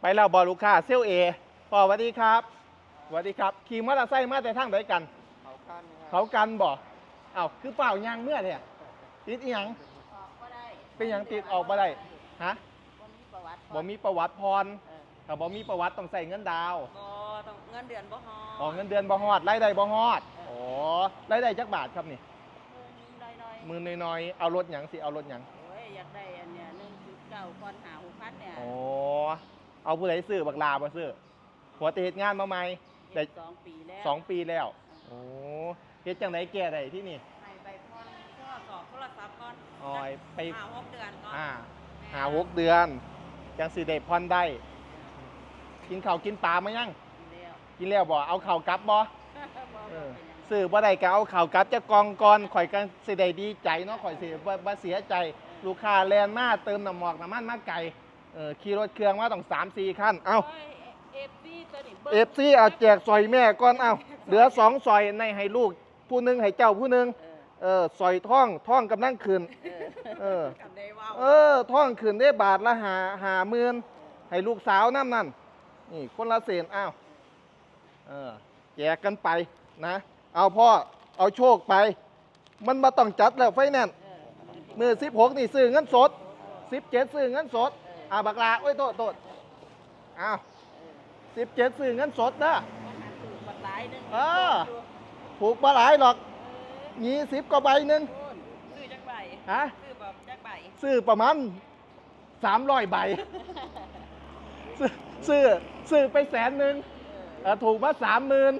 ไปแล้วบอลูกค้าเซลเอพ่อสวัสดีครับสวัสดีครับ ขี่มอเตอร์ไซค์มาแต่ทางไหนกัน เขากันครับเขากันบ่เอ้าคือเปล่ายางเมื่อเนี่ยติดอีหยังออกก็ได้เป็นหยังติดออกมาได้ฮะบ่มีประวัติบ่มีประวัติพรเออถ้าบ่มีประวัติต้องใส่เงินดาวน์บ่ต้องเงินเดือนบ่ฮออ๋อเงินเดือนบ่ฮอดรายได้บ่ฮอดอ๋อรายได้จักบาทครับนี่ได้น้อยมือน้อยๆเอารถหยังสิเอารถหยังๆโอ้ยอยากได้อันเนี้ย1.9ก่อนหา6,000เนี่ยอ๋อ เอาผู้ใดซื้อบักลาบ่ซื้อหัวเตเฮ็ดงานมาใหม่ได้สองปีแล้วสองปีแล้ว โอ้เฮ็ดจังไดแก้ได้ที่นี่ให้ไปพรโทรสอบโทรศัพท์ก่อนอ๋อไปหาหกเดือนก่อนอ่าหาหกเดือนจังสิได้ผ่อนได้ กินข้าวกินปลามายังแล้วกินแล้วบ่เอาข้าวกลับบ่บ่เออเป็นหยังซื้อบ่ได้ก็เอาข้าวกลับจะกองก่อนข่อยก็สิได้ดีใจเนาะข่อยสิบ่บ่เสียใจ ลูกค้าแลนมาเติมน้ำหมอกน้ำมันมาไกลเออขี่รถเครื่องมาต้อง3 4คันเอ้าโย FC ตัวนี้บิ่งเอฟซีเอาแจกซอยแม่ก่อนเอ้าเหลือสองซอยในให้ลูกผู้หนึงให้เจ้าผู้หนึงเออเออซอยท่องท่องกำลังขึ้นเออเออกันได้เว้าเออท่องขึ้นได้บาทละหาหาหมื่นให้ลูกสาวน้ำนั่นนี่คนละเศษอ้าวเออแจกกันไปนะ เอาพ่อเอาโชคไป มันมาต้องจัดแล้วไฟแนนซ์เออมือสิบหกนี่ซื้อเงินสดสิบเจ็ดซื้อเงินสด อ่าบักลาโอ้ยโทษโทษอ้าวสิบเจ็ดซื้อเงินสดนะมันหาซื้อบักหลายหนึงเออถูกปลาหลายหรอกเออยี่สิบก็ใบหนึ่งโอนซื้อจักใบฮะซื้อแบบจักใบซื้อประมาณสามร้อยใบซื้อซื้อซื้อไปแสนหนึ่งเออถูกมาสามหมื่น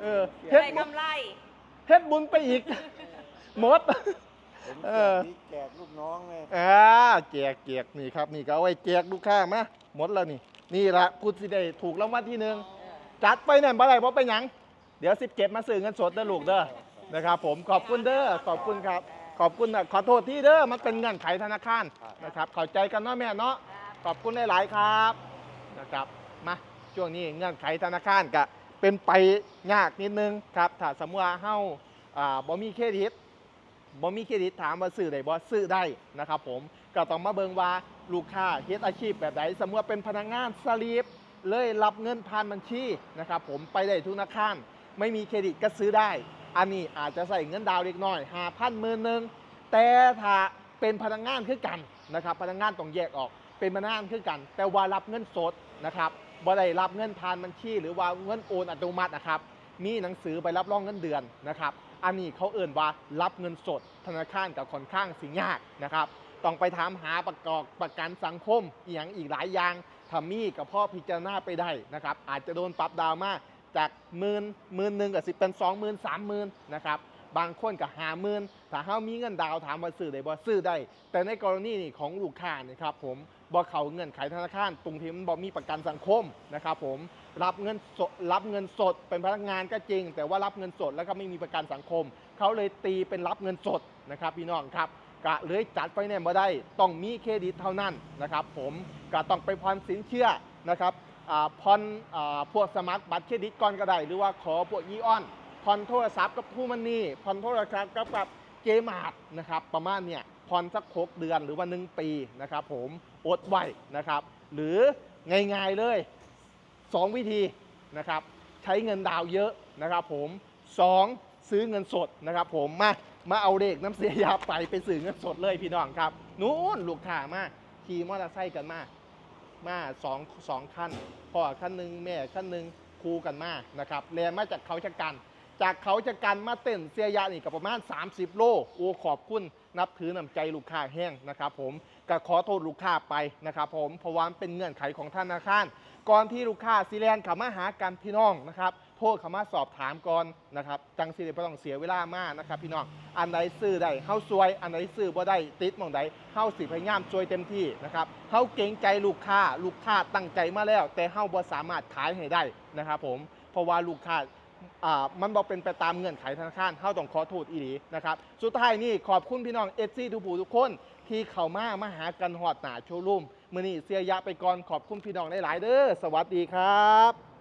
เออเฮ็ดได้บุญกำไรเฮ็ดบุญไปอีกหมด ผมเอแจอกนี่แจกลูกน้องเลยอ่าแจกแจกนี่ครับนี่ก็เอาไว้แจกลูกค้ามาหมดแล้วนี่ นี่ละพูดสิได้ถูกรางวัลที่หนึ่งเออจัดไปเนี่ยบ่ได้เพราะไปนหยัง เดี๋ยว 17 มาซื้อเงินสดเด้อลูกเด้อนะครับ ผมขอบคุณเด้อขอบคุณครับ ขอบคุณนะขอโทษที่เด้อมันเป็นเงื่อนไขธนาคารนะครับเข้าใจกันเนาะแม่เนาะขอบคุณหลายๆครับนะครับมาช่วงนี้เงื่อนไขธนาคารก็เป็นไปยากนิดนึงครับถ้าสมมติว่าเฮาอ่าบ่มีเครดิต บ่มีเครดิตถามว่าซื้อได้บ่ซื้อได้นะครับผมก็ต้องมาเบิ่งว่าลูกค้าเฮ็ดอาชีพแบบใดสมมติเป็นพนักงานสลีปเลยรับเงินผ่านบัญชีนะครับผมไปได้ทุกธนาคารไม่มีเครดิตก็ซื้อได้ อันนี้อาจจะใส่เงินดาวน์เล็กน้อย5,000หมื่นหนึ่งแต่ถ้าเป็นพนักงานคือกันนะครับพนักงานต้องแยกออกเป็นพนักงานคือกัน แต่ว่ารับเงินสดนะครับบ่ได้รับเงินผ่านบัญชี หรือว่าเงินโอนอัตโนมัตินะครับ มีหนังสือใบรับรองเงินเดือนนะครับ อันนี้เขาเอ่นว่ารับเงินสดธนาคารกับค่อนข้างสิยากนะครับ ต้องไปถามหาประกอบประกันสังคมอีกอย่างอีกหลายอย่างถ้ามีกับพ่อพิจารณาไปได้นะครับอาจจะโดนปรับดาวมาจากหมื่นหมื่นหนึ่งกับสิบเป็นสองหมื่นสามหมื่นนะครับ บางคนก็หาหมื่นถ้าเฮามีเงินดาวน์ถามว่าซื้อได้บ่ซื้อได้ แต่ในกรณีนี่ของลูกค้านี่ครับผมบ่เขาเงื่อนไขธนาคารตรงที่มันบ่มีประกันสังคมนะครับผมรับเงินสดรับเงินสดเป็นพนักงานก็จริง แต่ว่ารับเงินสดแล้วก็ไม่มีประกันสังคม เขาเลยตีเป็นรับเงินสดนะครับพี่น้องครับกะเลยจัดไฟแนนซ์มาได้ต้องมีเครดิตเท่านั้นนะครับผมก็ต้องไปผ่อนสินเชื่อนะครับอ่าผ่อนอ่าพวกสมัครบัตรเครดิตก่อนก็ได้ หรือว่าขอพวกยีออน ผ่อนโทรศัพท์กับผู้มันนี่ผ่อนโทรศัพท์กับกับเกมาร์นะครับ ประมาณเนี่ยผ่อนสัก6เดือนหรือว่า1ปีนะครับ ผมอดไว้นะครับ หรือง่ายๆเลย 2 วิธีนะครับ ใช้เงินดาวเยอะนะครับผม 2 ซื้อเงินสดนะครับ ผมมามาเอาเลขน้ำเสียยาไปไปซื้อเงินสดเลยพี่น้องครับนู้นลูกค้ามาขี่มอเตอร์ไซค์กันมามาสองสองขั้นพ่อขั้นหนึ่งแม่ขั้นหนึ่งครูกันมานะครับแลนมาจากเขาชะกัน จากเขาชะกันมาเต้นเสียยานี่กับประมาณ 30 โลโอ้ขอบคุณนับถือน้ำใจลูกค้าแห้งนะครับผมก็ขอโทษลูกค้าไปนะครับผมเพราะว่าเป็นเงื่อนไขของธนาคาร ก่อนที่ลูกค้าซีแลนเขามาหากันพี่น้องนะครับโทษเขามาสอบถามก่อนนะครับจังสิไม่ต้องเสียเวลามากนะครับพี่น้องอันไหนซื้อได้เฮาซวย อันไหนซื้อบ่ได้ติดมองใดเฮาสิพยายามช่วยเต็มที่นะครับเฮาเกรงใจลูกค้าลูกค้าตั้งใจมาแล้ว แต่เฮาบ่สามารถขายให้ได้นะครับผมเพราะว่าลูกค้า มันบอกเป็นไปตามเงื่อนไขธนาคารเข้าต้องขอโทษอีหลีนะครับ สุดท้ายนี่ขอบคุณพี่น้องเอซีทุกผู้ทุกคน ที่เข้ามามาหากันหอดหนาโชว์รูมมือนี่เสียยะไปก่อนขอบคุณพี่น้องหลายๆเด้อสวัสดีครับ